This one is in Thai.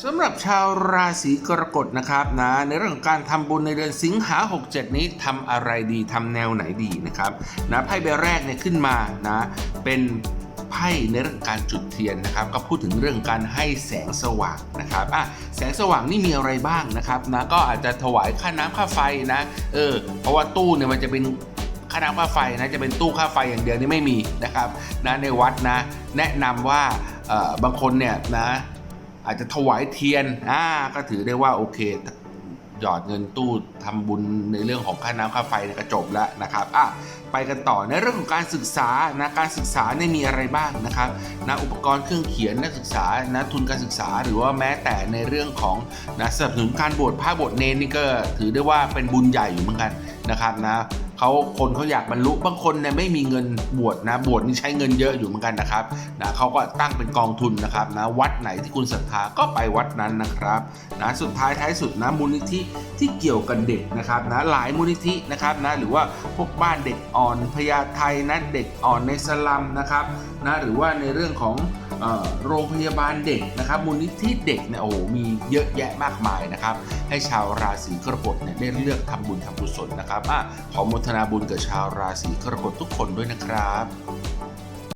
สำหรับชาวราศีกรกฎนะครับนะในเรื่องของการทำบุญในเดือนสิงหา 67 นี้ทำอะไรดีทำแนวไหนดีนะครับนะไพ่ใบแรกเนี่ยขึ้นมานะเป็นไพ่ในเรื่องการจุดเทียนนะครับก็พูดถึงเรื่องการให้แสงสว่างนะครับอะแสงสว่างนี่มีอะไรบ้างนะครับนะก็อาจจะถวายค่าน้ำค่าไฟนะเออเพราะว่าตู้เนี่ยมันจะเป็นค่าน้ำค่าไฟนะจะเป็นตู้ค่าไฟอย่างเดียวนี่ไม่มีนะครับนะในวัดนะแนะนำว่าเอ่อบางคนเนี่ยนะ อาจจะถวายเทียนอ่าก็ถือได้ว่าโอเคหยอดเงินตู้ทำบุญในเรื่องของค่าน้ำค่าไฟเนี่ยก็จบแล้วนะครับอะไปกันต่อในเรื่องของการศึกษานะการศึกษาเนี่ยมีอะไรบ้างนะครับนะอุปกรณ์เครื่องเขียนนักศึกษานะทุนการศึกษาหรือว่าแม้แต่ในเรื่องของนะสนับสนุนการบวชพระบวชเนนนี่ก็ถือได้ว่าเป็นบุญใหญ่อยู่เหมือนกันนะครับนะ เขาคนเขาอยากบรรลุบางคนเนี่ยไม่มีเงินบวชนะบวชนี่ใช้เงินเยอะอยู่เหมือนกันนะครับนะเขาก็ตั้งเป็นกองทุนนะครับนะวัดไหนที่คุณศรัทธาก็ไปวัดนั้นนะครับนะสุดท้ายท้ายสุดนะมูลนิธิ ที่เกี่ยวกับเด็กนะครับนะหลายมูลนิธินะครับนะหรือว่าพวกบ้านเด็กอ่อนพญาไทนะเด็กอ่อนในสลัมนะครับนะหรือว่าในเรื่องของโรงพยาบาลเด็กนะครับมูลนิธิเด็กเนี่ยโอ้โหมีเยอะแยะมากมายนะครับ ให้ชาวราศีกรกฎเนี่ยได้เลือกทำบุญทำกุศลนะครับอะขอมทนาบุญกับชาวราศีกรกฎทุกคนด้วยนะครับ